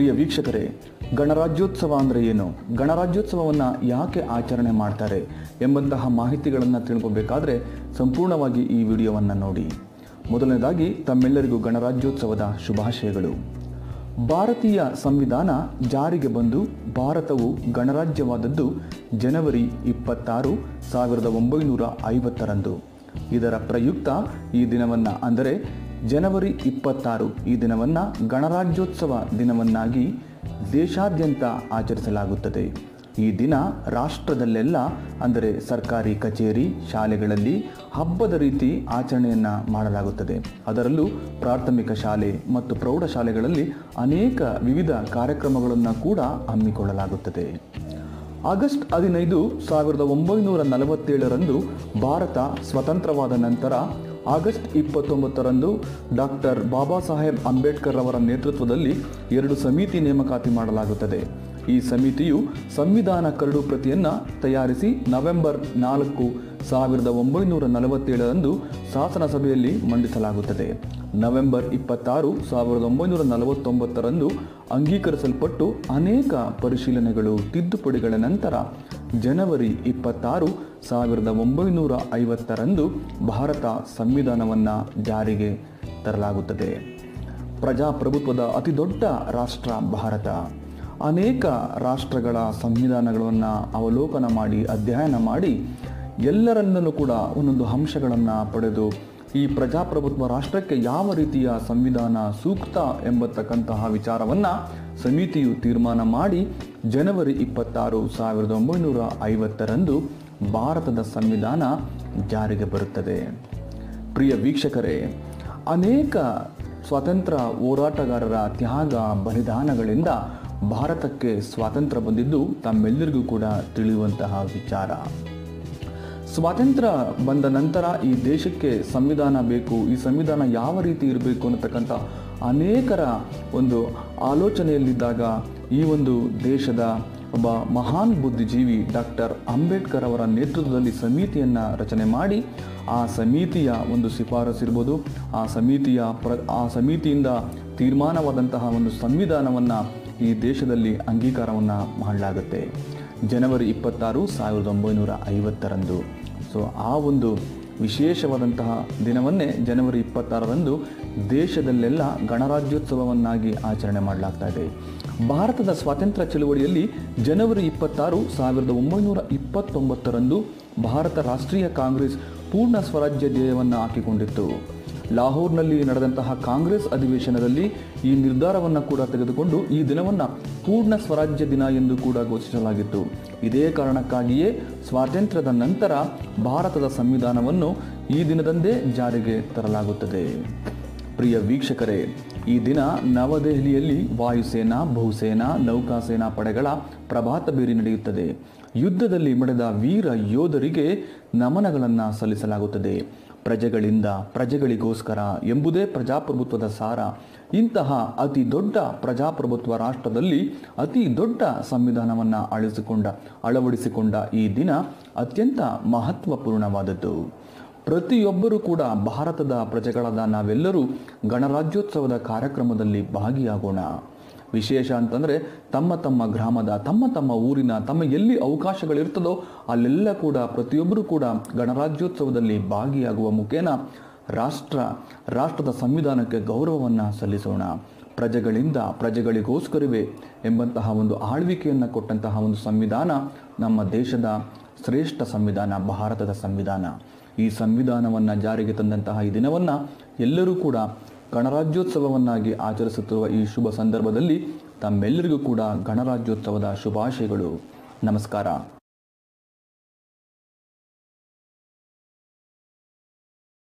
ಪ್ರಿಯ ವೀಕ್ಷಕರೇ, ಗಣರಾಜ್ಯೋತ್ಸವ ಅಂದರೆ ಏನು? ಗಣರಾಜ್ಯೋತ್ಸವವನ್ನು ಯಾಕೆ ಆಚರಣೆ ಮಾಡ್ತಾರೆ ಎಂಬಂತಹ ಮಾಹಿತಿಗಳನ್ನು ತಿಳ್ಕೊಬೇಕಾದ್ರೆ ಸಂಪೂರ್ಣವಾಗಿ ಈ ವಿಡಿಯೋವನ್ನು ನೋಡಿ. ಮೊದಲನೇದಾಗಿ, ತಮ್ಮೆಲ್ಲರಿಗೂ ಗಣರಾಜ್ಯೋತ್ಸವದ ಶುಭಾಶಯಗಳು. ಭಾರತೀಯ ಸಂವಿಧಾನ ಜಾರಿಗೆ ಬಂದು ಭಾರತವು ಗಣರಾಜ್ಯವಾದದ್ದು ಜನವರಿ ಇಪ್ಪತ್ತಾರು, ಸಾವಿರದ ಒಂಬೈನೂರ ಐವತ್ತರಂದು. ಇದರ ಪ್ರಯುಕ್ತ ಈ ದಿನವನ್ನು ಅಂದರೆ ಜನವರಿ ಇಪ್ಪತ್ತಾರು ಈ ದಿನವನ್ನು ಗಣರಾಜ್ಯೋತ್ಸವ ದಿನವನ್ನಾಗಿ ದೇಶಾದ್ಯಂತ ಆಚರಿಸಲಾಗುತ್ತದೆ. ಈ ದಿನ ರಾಷ್ಟ್ರದಲ್ಲೆಲ್ಲ, ಅಂದರೆ ಸರ್ಕಾರಿ ಕಚೇರಿ, ಶಾಲೆಗಳಲ್ಲಿ ಹಬ್ಬದ ರೀತಿ ಆಚರಣೆಯನ್ನು ಮಾಡಲಾಗುತ್ತದೆ. ಅದರಲ್ಲೂ ಪ್ರಾಥಮಿಕ ಶಾಲೆ ಮತ್ತು ಪ್ರೌಢಶಾಲೆಗಳಲ್ಲಿ ಅನೇಕ ವಿವಿಧ ಕಾರ್ಯಕ್ರಮಗಳನ್ನು ಕೂಡ ಹಮ್ಮಿಕೊಳ್ಳಲಾಗುತ್ತದೆ. ಆಗಸ್ಟ್ ಹದಿನೈದು ಸಾವಿರದ ಒಂಬೈನೂರ ನಲವತ್ತೇಳರಂದು ಭಾರತ ಸ್ವತಂತ್ರವಾದ ನಂತರ ಆಗಸ್ಟ್ ಇಪ್ಪತ್ತೊಂಬತ್ತರಂದು ಡಾಕ್ಟರ್ ಬಾಬಾ ಸಾಹೇಬ್ ಅಂಬೇಡ್ಕರ್ ಅವರ ನೇತೃತ್ವದಲ್ಲಿ ಎರಡು ಸಮಿತಿ ನೇಮಕಾತಿ ಮಾಡಲಾಗುತ್ತದೆ. ಈ ಸಮಿತಿಯು ಸಂವಿಧಾನ ಕರಡು ಪ್ರತಿಯನ್ನು ತಯಾರಿಸಿ ನವೆಂಬರ್ ನಾಲ್ಕು ಸಾವಿರದ ಒಂಬೈನೂರ ನಲವತ್ತೇಳರಂದು ಶಾಸನ ಸಭೆಯಲ್ಲಿ ಮಂಡಿಸಲಾಗುತ್ತದೆ. ನವೆಂಬರ್ ಇಪ್ಪತ್ತಾರು ಸಾವಿರದ ಒಂಬೈನೂರ ನಲವತ್ತೊಂಬತ್ತರಂದು ಅಂಗೀಕರಿಸಲ್ಪಟ್ಟು ಅನೇಕ ಪರಿಶೀಲನೆಗಳು, ತಿದ್ದುಪಡಿಗಳ ನಂತರ ಜನವರಿ ಇಪ್ಪತ್ತಾರು ಸಾವಿರದ ಒಂಬೈನೂರ ಐವತ್ತರಂದು ಭಾರತ ಸಂವಿಧಾನವನ್ನು ಜಾರಿಗೆ ತರಲಾಗುತ್ತದೆ. ಪ್ರಜಾಪ್ರಭುತ್ವದ ಅತಿದೊಡ್ಡ ರಾಷ್ಟ್ರ ಭಾರತ. ಅನೇಕ ರಾಷ್ಟ್ರಗಳ ಸಂವಿಧಾನಗಳನ್ನು ಅವಲೋಕನ ಮಾಡಿ, ಅಧ್ಯಯನ ಮಾಡಿ ಎಲ್ಲರನ್ನೂ ಕೂಡ ಒಂದೊಂದು ಅಂಶಗಳನ್ನು ಪಡೆದು ಈ ಪ್ರಜಾಪ್ರಭುತ್ವ ರಾಷ್ಟ್ರಕ್ಕೆ ಯಾವ ರೀತಿಯ ಸಂವಿಧಾನ ಸೂಕ್ತ ಎಂಬತಕ್ಕಂತಹ ವಿಚಾರವನ್ನು ಸಮಿತಿಯು ತೀರ್ಮಾನ ಮಾಡಿ ಜನವರಿ ಇಪ್ಪತ್ತಾರು ಸಾವಿರದ ಒಂಬೈನೂರ ಐವತ್ತರಂದು ಭಾರತದ ಸಂವಿಧಾನ ಜಾರಿಗೆ ಬರುತ್ತದೆ. ಪ್ರಿಯ ವೀಕ್ಷಕರೇ, ಅನೇಕ ಸ್ವಾತಂತ್ರ್ಯ ಹೋರಾಟಗಾರರ ತ್ಯಾಗ ಬಲಿದಾನಗಳಿಂದ ಭಾರತಕ್ಕೆ ಸ್ವಾತಂತ್ರ್ಯ ಬಂದಿದ್ದು ತಮ್ಮೆಲ್ಲರಿಗೂ ಕೂಡ ತಿಳಿಯುವಂತಹ ವಿಚಾರ. ಸ್ವಾತಂತ್ರ್ಯ ಬಂದ ನಂತರ ಈ ದೇಶಕ್ಕೆ ಸಂವಿಧಾನ ಬೇಕು, ಈ ಸಂವಿಧಾನ ಯಾವ ರೀತಿ ಇರಬೇಕು ಅನ್ನತಕ್ಕಂಥ ಅನೇಕರ ಒಂದು ಆಲೋಚನೆಯಲ್ಲಿದ್ದಾಗ ಈ ಒಂದು ದೇಶದ ಒಬ್ಬ ಮಹಾನ್ ಬುದ್ಧಿಜೀವಿ ಡಾಕ್ಟರ್ ಅಂಬೇಡ್ಕರ್ ಅವರ ನೇತೃತ್ವದಲ್ಲಿ ಸಮಿತಿಯನ್ನು ರಚನೆ ಮಾಡಿ, ಆ ಸಮಿತಿಯ ಒಂದು ಶಿಫಾರಸು ಇರ್ಬೋದು, ಆ ಸಮಿತಿಯ ಪ್ರ, ಆ ಸಮಿತಿಯಿಂದ ತೀರ್ಮಾನವಾದಂತಹ ಒಂದು ಸಂವಿಧಾನವನ್ನು ಈ ದೇಶದಲ್ಲಿ ಅಂಗೀಕಾರವನ್ನು ಮಾಡಲಾಗುತ್ತೆ. ಜನವರಿ ಇಪ್ಪತ್ತಾರು, ಸಾವಿರದ ಒಂಬೈನೂರ ಐವತ್ತರಂದು. ಸೊ ಆ ಒಂದು ವಿಶೇಷವಾದಂತಹ ದಿನವನ್ನೇ ಜನವರಿ ಇಪ್ಪತ್ತಾರರಂದು ದೇಶದಲ್ಲೆಲ್ಲ ಗಣರಾಜ್ಯೋತ್ಸವವನ್ನಾಗಿ ಆಚರಣೆ ಮಾಡಲಾಗ್ತಾ ಇದೆ. ಭಾರತದ ಸ್ವಾತಂತ್ರ್ಯ ಚಳುವಳಿಯಲ್ಲಿ ಜನವರಿ ಇಪ್ಪತ್ತಾರು ಸಾವಿರದ ಒಂಬೈನೂರ ಇಪ್ಪತ್ತೊಂಬತ್ತರಂದು ಭಾರತ ರಾಷ್ಟ್ರೀಯ ಕಾಂಗ್ರೆಸ್ ಪೂರ್ಣ ಸ್ವರಾಜ್ಯ ಧ್ಯೇಯವನ್ನು ಹಾಕಿಕೊಂಡಿತ್ತು. ಲಾಹೋರ್ನಲ್ಲಿ ನಡೆದಂತಹ ಕಾಂಗ್ರೆಸ್ ಅಧಿವೇಶನದಲ್ಲಿ ಈ ನಿರ್ಧಾರವನ್ನು ಕೂಡ ತೆಗೆದುಕೊಂಡು ಈ ದಿನವನ್ನು ಪೂರ್ಣ ಸ್ವರಾಜ್ಯ ದಿನ ಎಂದು ಕೂಡ ಘೋಷಿಸಲಾಗಿತ್ತು. ಇದೇ ಕಾರಣಕ್ಕಾಗಿಯೇ ಸ್ವಾತಂತ್ರ್ಯದ ನಂತರ ಭಾರತದ ಸಂವಿಧಾನವನ್ನು ಈ ದಿನದಂದೇ ಜಾರಿಗೆ ತರಲಾಗುತ್ತದೆ. ಪ್ರಿಯ ವೀಕ್ಷಕರೇ, ಈ ದಿನ ನವದೆಹಲಿಯಲ್ಲಿ ವಾಯುಸೇನಾ, ಭೂಸೇನಾ, ನೌಕಾಸೇನಾ ಪಡೆಗಳ ಪ್ರಭಾತ ಬೇರಿ ನಡೆಯುತ್ತದೆ. ಯುದ್ಧದಲ್ಲಿ ಮಡೆದ ವೀರ ಯೋಧರಿಗೆ ನಮನಗಳನ್ನು ಸಲ್ಲಿಸಲಾಗುತ್ತದೆ. ಪ್ರಜೆಗಳಿಂದ, ಪ್ರಜೆಗಳಿಗೋಸ್ಕರ ಎಂಬುದೇ ಪ್ರಜಾಪ್ರಭುತ್ವದ ಸಾರ. ಇಂತಹ ಅತಿ ದೊಡ್ಡ ಪ್ರಜಾಪ್ರಭುತ್ವ ರಾಷ್ಟ್ರದಲ್ಲಿ ಅತಿ ದೊಡ್ಡ ಸಂವಿಧಾನವನ್ನು ಅಳಿಸಿಕೊಂಡ, ಅಳವಡಿಸಿಕೊಂಡ ಈ ದಿನ ಅತ್ಯಂತ ಮಹತ್ವಪೂರ್ಣವಾದದ್ದು. ಪ್ರತಿಯೊಬ್ಬರೂ ಕೂಡ ಭಾರತದ ಪ್ರಜೆಗಳಾದ ನಾವೆಲ್ಲರೂ ಗಣರಾಜ್ಯೋತ್ಸವದ ಕಾರ್ಯಕ್ರಮದಲ್ಲಿ ಭಾಗಿಯಾಗೋಣ. ವಿಶೇಷ ಅಂತಂದರೆ ತಮ್ಮ ತಮ್ಮ ಗ್ರಾಮದ, ತಮ್ಮ ತಮ್ಮ ಊರಿನ, ತಮ್ಮ ಎಲ್ಲಿ ಅವಕಾಶಗಳಿರ್ತದೋ ಅಲ್ಲೆಲ್ಲ ಕೂಡ ಪ್ರತಿಯೊಬ್ಬರೂ ಕೂಡ ಗಣರಾಜ್ಯೋತ್ಸವದಲ್ಲಿ ಭಾಗಿಯಾಗುವ ಮುಖೇನ ರಾಷ್ಟ್ರ, ರಾಷ್ಟ್ರದ ಸಂವಿಧಾನಕ್ಕೆ ಗೌರವವನ್ನು ಸಲ್ಲಿಸೋಣ. ಪ್ರಜೆಗಳಿಂದ ಪ್ರಜೆಗಳಿಗೋಸ್ಕರವೇ ಎಂಬಂತಹ ಒಂದು ಆಳ್ವಿಕೆಯನ್ನು ಕೊಟ್ಟಂತಹ ಒಂದು ಸಂವಿಧಾನ ನಮ್ಮ ದೇಶದ ಶ್ರೇಷ್ಠ ಸಂವಿಧಾನ, ಭಾರತದ ಸಂವಿಧಾನ. ಈ ಸಂವಿಧಾನವನ್ನು ಜಾರಿಗೆ ತಂದಂತಹ ಈ ದಿನವನ್ನು ಎಲ್ಲರೂ ಕೂಡ ಗಣರಾಜ್ಯೋತ್ಸವವನ್ನಾಗಿ ಆಚರಿಸುತ್ತಿರುವ ಈ ಶುಭ ಸಂದರ್ಭದಲ್ಲಿ ತಮ್ಮೆಲ್ಲರಿಗೂ ಕೂಡ ಗಣರಾಜ್ಯೋತ್ಸವದ ಶುಭಾಶಯಗಳು. ನಮಸ್ಕಾರ.